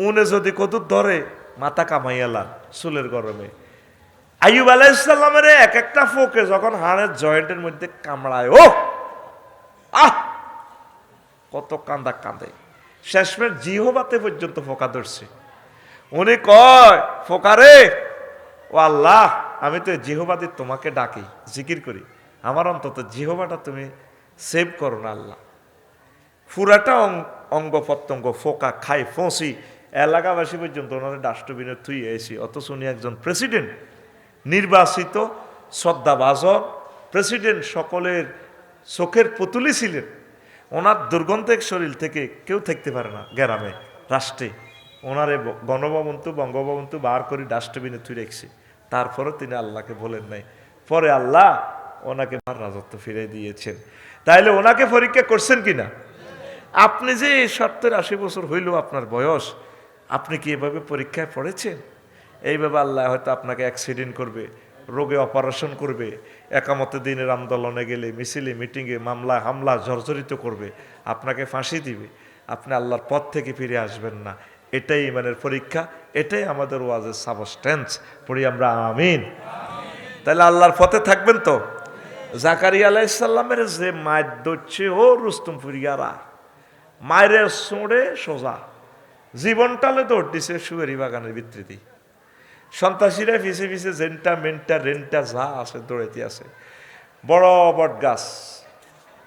উনে যদি কদুর ধরে, মাথা কামাইয়ালান চুলের গরমে। আইয়ুব আলাইসাল্লামের এক একটা ফোকে যখন হাড়ের জয়েন্টের মধ্যে কামড়ায় ও আহ! কত কান্দা কাঁদে। শেষমের জিহবাতে পর্যন্ত ফোকা ধরছে। উনি কয় ফোকারে ও আল্লাহ, আমি তো জিহবাদি তোমাকে ডাকি, জিকির করি। আমার অন্তত জিহবাটা তুমি সেভ করো না, আল্লাহ। পুরাটা অং- অঙ্গ প্রত্যঙ্গ ফোকা খাই ফসি এলাকাবাসী পর্যন্ত ওনাদের ডাস্টবিনে থুই এসি অথচ উনি একজন প্রেসিডেন্ট, নির্বাচিত শ্রদ্ধাভাজন, প্রেসিডেন্ট সকলের চোখের পুতুলি ছিলেন। ওনার দুর্গন্ধের শরীর থেকে কেউ থাকতে পারে না গ্রামে, রাষ্ট্রে। ওনারে ব- গণভবন্তু, বঙ্গভবন্তু বার করে ডাস্টবিনে থুই রেখেছে। তারপরে তিনি আল্লাহকে বলেন নাই। পরে আল্লাহ ওনাকে রাজত্ব ফিরে দিয়েছেন। তাইলে ওনাকে পরীক্ষা করছেন কিনা? আপনি যে সত্তর আশি বছর হইল আপনার বয়স আপনি কি এভাবে পরীক্ষায় পড়েছেন? এইভাবে আল্লাহ হয়তো আপনাকে অ্যাক্সিডেন্ট করবে, রোগে অপারেশন করবে, একামতে দিনের আন্দোলনে গেলে, মিছিলে মিটিংয়ে মামলা, হামলা, জর্জরিত করবে, আপনাকে ফাঁসি দিবে। আপনি আল্লাহর পথ থেকে ফিরে আসবেন না। এটাই ইমানের পরীক্ষা, এটাই আমাদের ওয়াজের সাবস্টেন্স পড়ি আমরা আমিন। তাহলে আল্লাহর পথে থাকবেন তো? জাকারিয়া আলাইসাল্লামের যে মায়ের দচ্ছে ও রুস্তুম ফুরিয়ারা। মায়ের সোঁড়ে সোজা। জীবনটালে দৌড় দিছে সুয়েরি বাগানের বিস্তৃতি সন্ত্রাসীরা পিছে পিছে জেনটা, মেনটা, রেনটা যা আছে দৌড়াইতে আছে। বড় বট গাছ।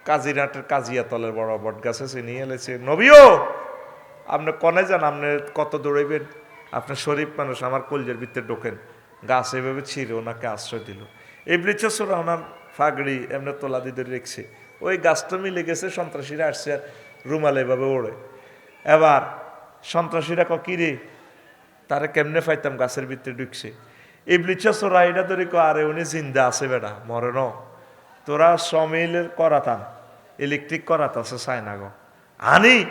কাজিরাটের কাজিয়া তলের বড় বট গাছ আছে, নিয়ে এলেছে। নবীও, আপনি কনে যান, আপনি কত দৌড়াইবেন? আপনি শরীফ মানুষ আমার কলজের ভিতরে ঢোকেন। গাছ এভাবে ছিঁড়ে ওনাকে আশ্রয় দিল। এই বৃক্ষসরা ওনার ফাগড়ি এমনি তোলা দিয়ে রেখছে। ওই গাছটা মিলে গেছে, সন্ত্রাসীরা আসছে আর রুমাল এভাবে ওড়ে। এবার সন্ত্রাসীরা ক কি রে তারা কেমনে পাইতাম গাছের ভিতরে ঢুকছে? বৃক্ষসরা এটা ধরে ক আরে, উনি জিন্দা আছে বেটা, মরে ন। তোরা সমিলের করাতাম ইলেকট্রিক করাত আছে চায়না গো। আনি,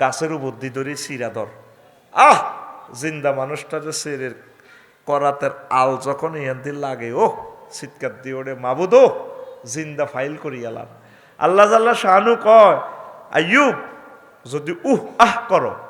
গাছের বুদ্ধি ধরে সিরাদর আহ, জিন্দা মানুষটা যে সেরের করাতের আল যখন ইয়ান্দির লাগে ও চিৎকার দিয়ে ওরে মাবুদো জিন্দা ফাইল করি এলাম। আল্লাহ জাল্লাহ শাহানু কয়, আইয়ুব, যদি উহ, আহ, করো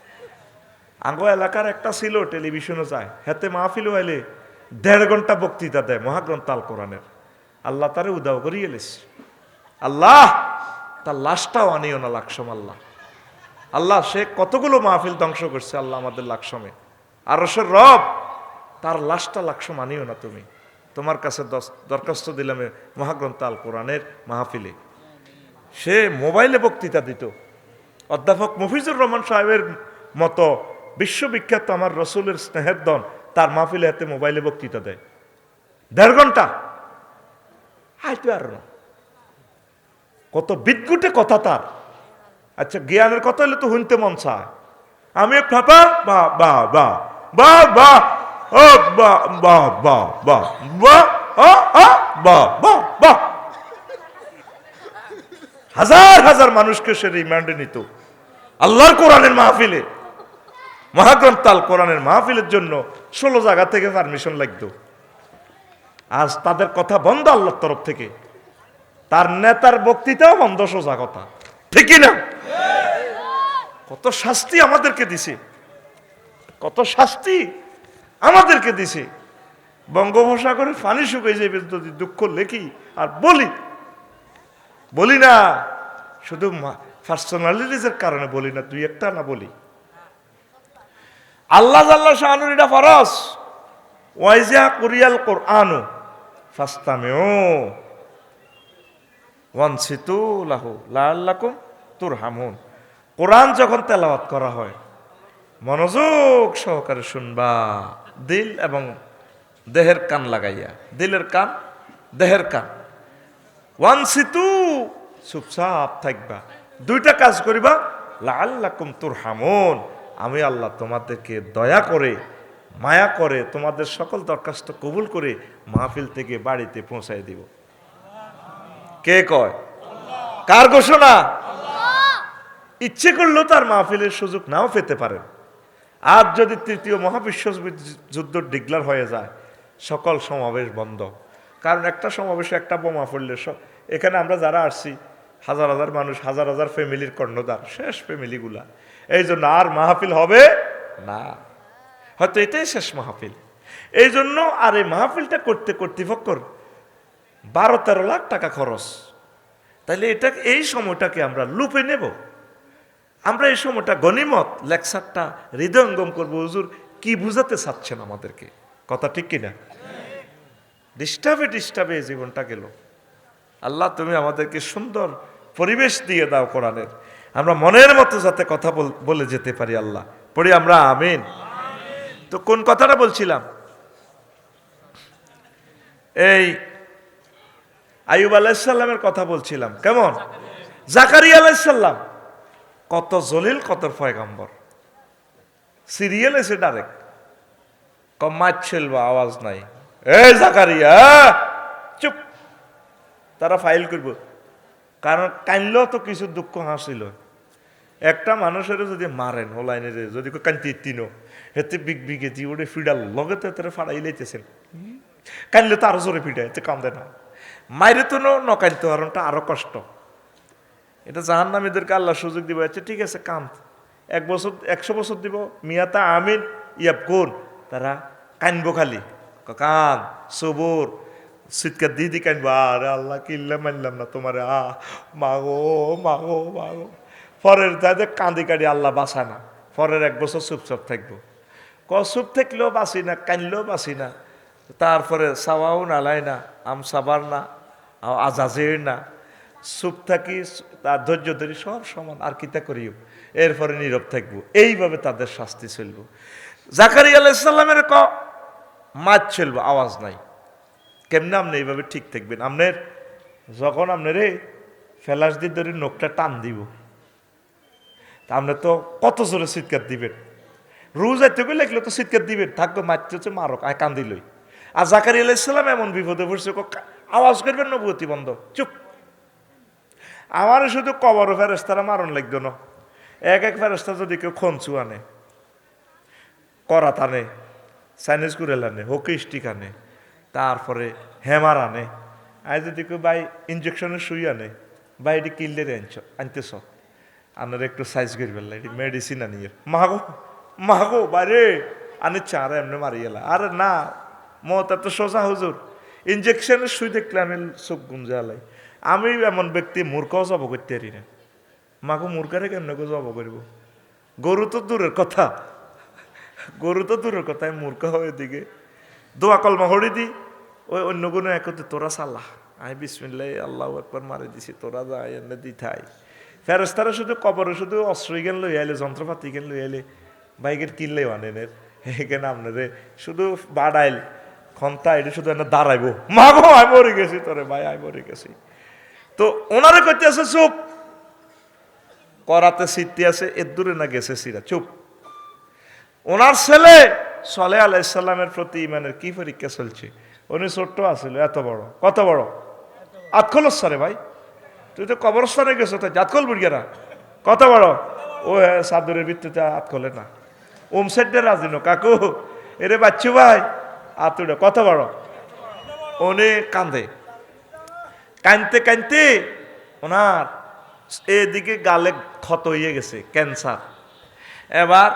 আঙ্গ এলাকার একটা ছিল, টেলিভিশনও যায়। হাতে মাহফিল হইলে দেড় ঘণ্টা বক্তৃতা দেয় মহাগ্রন্থ আল কোরআনের। আল্লাহ তারে উদাও করিয়ে এলেছে আল্লাহ, তার লাশটাও আনিও না লাকসম আল্লাহ। আল্লাহ, সে কতগুলো মাহফিল ধ্বংস করছে আল্লাহ আমাদের লাকসমে। আর সে রব, তার লাশটা লাকসম আনিও না তুমি। তোমার কাছে দরখাস্ত দিলাম মহাগ্রন্থ আল কোরআনের মাহফিলে। সে মোবাইলে বক্তৃতা দিত। অধ্যাপক মফিজুর রহমান সাহেবের মতো বিশ্ববিখ্যাত আমার রসুলের স্নেহের দন তার মাহফিলে হাতে মোবাইলে বক্তৃতা দেয়। দেড় ঘণ্টা। হাইতে আর না কত বিদ্যুটে কথা তার। আচ্ছা জ্ঞানের কথা হলে তো শুনতে মন চায়। আমি ফাপা, বা বা বা বা বা, ও, বা বা বা বা বা। হাজার হাজার মানুষকে সে রিমান্ডে নিত। আল্লাহর কোরআনের মাহফিলে। মহাগ্রন্থ আল কোরআনের মাহফিলের জন্য ষোলো জায়গা থেকে পারমিশন লাগতো। আজ তাদের কথা বন্ধ আল্লাহর তরফ থেকে। তার নেতার বক্তৃতাও বন্ধ, সোজা কথা। ঠিকই না কত শাস্তি আমাদেরকে দিছে। কত শাস্তি আমাদেরকে দিছে। বঙ্গোপসাগরের পানি শুকিয়ে যাবে যদি দুঃখ লেখি, আর বলি। বলি না। শুধু পার্সোনালিটিজের কারণে বলি না, দুই একটা না বলি। আল্লাহ জাল্লাহ শাহানুর এটা ফরস ওয়াইজা কুরিয়াল কোরআনু ফাস্তামেও ওয়ানসিতু লাহু লাল্লাকুম তুর হামুন কোরআন যখন তেলাওয়াত করা হয়, মনোযোগ সহকারে শুনবা, দিল এবং দেহের কান লাগাইয়া, দিলের কান, দেহের কান। ওয়ানসিতু, চুপচাপ থাকবা। দুইটা কাজ করিবা লাল্লাকুম তুর হামুন আমি আল্লাহ তোমাদেরকে দয়া করে, মায়া করে তোমাদের সকল দরখাস্ত কবুল করে মাহফিল থেকে বাড়িতে পৌঁছায় দিব। কে কয়? কার ঘোষণা? ইচ্ছে করলেও তার মাহফিলের সুযোগ নাও পেতে পারেন। আর যদি তৃতীয় মহাবিশ্ব যুদ্ধ ডিগলার হয়ে যায়, সকল সমাবেশ বন্ধ। কারণ একটা সমাবেশে একটা বোমা পড়লে এখানে আমরা যারা আসছি, হাজার হাজার মানুষ, হাজার হাজার ফ্যামিলির কর্ণধার, শেষ ফ্যামিলিগুলা এই জন্য আর মাহফিল হবে না। হয়তো এটাই শেষ মাহফিল। এই জন্য আর এই মাহফিলটা করতে কর্তৃপক্ষর বারো তেরো লাখ টাকা খরচ। তাহলে এটা, এই সময়টাকে আমরা লুপে নেব। আমরা এই সময়টা গনিমত লেকচারটা হৃদয়ঙ্গম করব। হুজুর, কি বুঝাতে চাচ্ছেন আমাদেরকে? কথা ঠিক কিনা? ডিস্টার্বে ডিস্টার্বে জীবনটা গেল। আল্লাহ তুমি আমাদেরকে সুন্দর পরিবেশ দিয়ে দাও কোরআনের। আমরা মনের মতো যাতে কথা বল- যেতে পারি আল্লাহ। পড়ি আমরা, আমিন। তো কোন কথাটা বলছিলাম? এই আইব আলাইসাল্লামের কথা বলছিলাম। কেমন? জাকারিয়া আলাইসাল্লাম কত জলিল, কত পয়গাম্বর। সিরিয়াল এসে ডাইরেক্ট কমাত ছিল বা আওয়াজ নাই। এ জাকারিয়া, চুপ। তারা ফাইল করব। কারণ কানলেও তো কিছু দুঃখ হাসিল। একটা মানুষের যদি মারেন ওলাইনে যদি কান্তি তিনো, হেতে বিগ বিগে দি ওরে ফিডাল লগে তো তারা ফাড়াই লাইতেছেন। কানলে তো আরও জোরে ফিডায় এতে কান্দে না। মাইরে তো নকানতে হারণটা আরও কষ্ট। এটা জাহান নামীদেরকে আল্লাহ সুযোগ দিব আচ্ছা ঠিক আছে কান্ত এক বছর, একশো বছর দিব, মিয়াতা আমিন, ইয়াব কোন? তারা কানবো খালি। কান, সবুর শীতকার দিদি কানবো। আরে আল্লাহ কিনলে মানলাম না তোমার। আ মাগো মাগো মাগো। পরের তাদের কাঁদি কাঁদি আল্লাহ বাসা না। পরের এক বছর চুপচাপ থাকব। ক, চুপ থাকলেও বাসি না কানলেও বাসি না। তারপরে সাওয়াও নালাই না, আম সাবার না আজাজের না। চুপ থাকি, তার ধৈর্য ধরি, সব সমান, আর কিতা করিও? এরপরে নীরব থাকব। এইভাবে তাদের শাস্তি চলব। জাকারি আলাইসাল্লামের ক, মাছ চলবো, আওয়াজ নাই। কেমনে আপনি এইভাবে ঠিক থাকবেন? আপনার যখন আপনার ফেলাস দিয়ে ধরে নোখটা টান দিব। তা আপনি তো কত জোরে চিৎকার দিবেন? রোজ আইতে গেলে তো চিৎকার দিবেন। থাকব মারতে হচ্ছে মারক, আয় কান্দিলই আর জাকারি আলাইসাল্লাম এমন বিপদে পড়ছে আওয়াজ করবেন নবতী বন্ধ। চুপ। আমার শুধু কবর ফেরেস্তারা মারণ লাগতো না। এক এক ফেরেস্তা যদি কেউ খনচু আনে, করাত আনে চাইনিজ কুরেল আনে, হকি স্টিক আনে, তারপরে হেমার আনে আই যদি কেউ বাই ইঞ্জেকশনের সুই আনে বা এটি কিনলে আনছ আনতেছ। আনার একটু সাইজ করি ফেললা এটি মেডিসিন আনিয়ে মাগো মাগো বাইরে আনি চার এমনি মারি এলা আরে না, মত এত সোজা হুজুর। ইঞ্জেকশনের সুই দেখলে আমি চোখ গুমজে আলাই আমি এমন ব্যক্তি মূর্খও জব করতে পারি না। মাগো, মূর্খারে কেমনে জব করব? গরু তো দূরের কথা। গরু তো দূরের কথা, আমি মূর্খ হয়ে দিকে দোয়া কলমা হরি দি। ওই অন্য কোনো একতে তোরা সাল্লাহ আই বিসমিল্লাহ, আল্লাহ একবার মারি দিছি, তোরা যা এনে দি থাই। ফেরস্তারা শুধু কবরে শুধু অস্ত্র জ্ঞান লই আইলে, যন্ত্রপাতি জ্ঞান লই আইলে, বাইকের কিনলেও আনেনের এখানে আপনারে শুধু বাড়াইল, খন্তা, এটা শুধু এনে দাঁড়াইবো। মাগো আই মরে গেছি তোরে, ভাই আই মরে গেছি। তো ওনারে করতে আছে, চুপ, করাতে সিদ্ধি আছে, এর দূরে না গেছে সিরা, চুপ। ওনার ছেলে সলে আলাইসাল্লামের প্রতি ইমানের কি পরীক্ষা চলছে? উনি ছোট্ট আছিল, এত বড়, কত বড়? আতখল সারে, ভাই। তুই তো কবরস্থানে গেছো, তো জাতকল বুড়িয়ারা। কত বড় ও হ্যাঁ সাদুরের ভিত্তিতে আতখলে না। ওম সেডে রাজিনো কাকু। এরে বাচ্চু ভাই আতুড়ে কত বড় উনি কান্দে। কানতে কানতে ওনার এদিকে গালে ক্ষত হয়ে গেছে, ক্যান্সার। এবার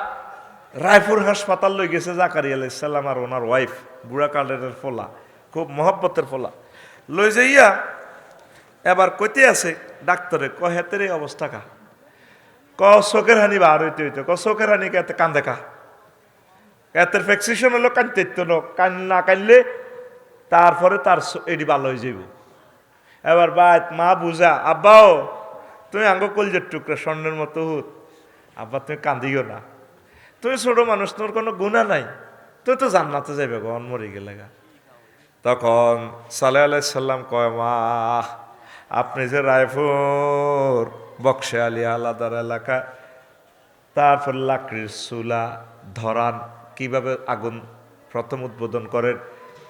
রায়পুর হাসপাতাল লই গেছে জাকারি আলাইসাল্লাম আর ওনার ওয়াইফ বুড়া কালের ফোলা, খুব মহব্বতের ফোলা। লই যাইয়া এবার কইতে আছে, ডাক্তারে, ক হেতের এই অবস্থা কা? ক চোখের হানি বার হইতে হইতে, ক চোখের হানি কে কান্দে কা? এতের ফ্যাক্সিশন হলো কানতে তো কান না কানলে তারপরে তার এটি ভালো হয়ে যাইব। এবার বাদ মা বুঝা আব্বাও তুমি আঙ্গ কলজের টুকরা, স্বর্ণের মতো হুত। আব্বা, তুমি কান্দিও না। তুমি ছোট মানুষ তোর কোনো গুণা নাই। তুই তো জান্নাতে যাবে গন মরে গেলে গা। তখন সালে আলাইসাল্লাম কয়, মা আপনি যে রায়পুর বক্সে আলী আলাদার এলাকা তারপর লাকড়ির চুলা, ধরান, কীভাবে আগুন প্রথম উদ্বোধন করেন,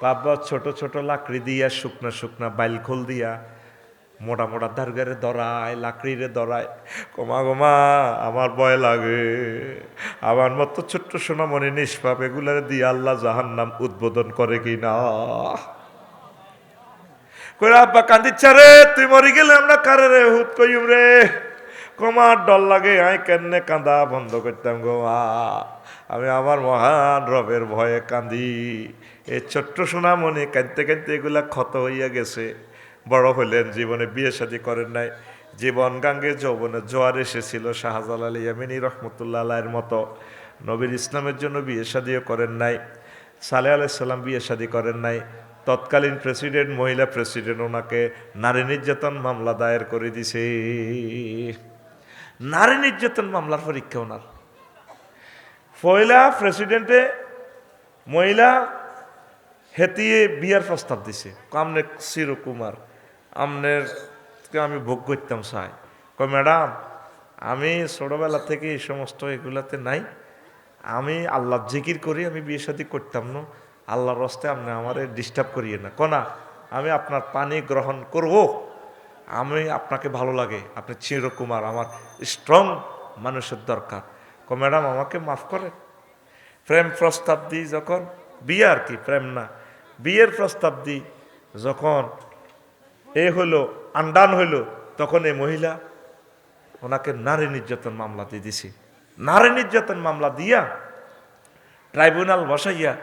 বাবা ছোট ছোট লাকড়ি দিয়া, শুকনা শুকনা বাইল খোল দিয়া, মোটা মোটা দারগারে দরায়, লাকড়িরে দরায় কমা গমা, আমার ভয় লাগে, আমার মতো ছোট্ট সোনামণি নিষ্পাপ, এগুলারে দিয়ে আল্লাহ জাহান্নাম উদ্বোধন করে কি না কইরা কান্দিচ্ছা রে? তুই মরি গেলে আমরা কারে রে? হুত কইম রে। কমার ডর লাগে আই কেনে কান্দা? বন্ধ করতাম গো আমি আমার মহান রবের ভয়ে কান্দি। এই ছোট্ট সোনামণি কাঁদতে কাঁদতে এগুলা ক্ষত হইয়া গেছে। বড় হলেন জীবনে বিয়ে শাদী করেন নাই। জীবন গাঙ্গে, যৌবনে জোয়ার এসেছিল শাহজালাল ইয়ামিনী রহমতুল্লাহ আলাইয়ের মতো। নবীর ইসলামের জন্য বিয়ে শাদিও করেন নাই। সালে আলাইসাল্লাম বিয়ে শাদি করেন নাই। তৎকালীন প্রেসিডেন্ট, মহিলা প্রেসিডেন্ট ওনাকে নারী নির্যাতন মামলা দায়ের করে দিছে। নারী নির্যাতন মামলার পরীক্ষা ওনার। পয়লা প্রেসিডেন্টে মহিলা হেতিয়ে বিয়ার প্রস্তাব দিছে। আমনে চিরকুমার আমনের আমি ভোগ করতাম চাই ক ম্যাডাম, আমি ছোটবেলা থেকে এই সমস্ত এগুলাতে নাই। আমি আল্লাহ জিকির করি, আমি বিয়ে শাদী করতাম না। আল্লাহর রস্তে আপনি আমারে ডিস্টার্ব করিয়ে না। কনা, আমি আপনার পানি গ্রহণ করব। আমি আপনাকে ভালো লাগে। আপনি চিরকুমার, আমার স্ট্রং মানুষের দরকার। ক, ম্যাডাম, আমাকে মাফ করেন। প্রেম প্রস্তাব দিই যখন, বিয়ে আর কি, প্রেম না। বিয়ের প্রস্তাব দিই যখন এ হলো আন্ডান হইল, তখন এই মহিলা ওনাকে নারী নির্যাতন মামলা দিয়ে দিছি। নারী নির্যাতন মামলা দিয়া ট্রাইব্যুনাল বসাইয়া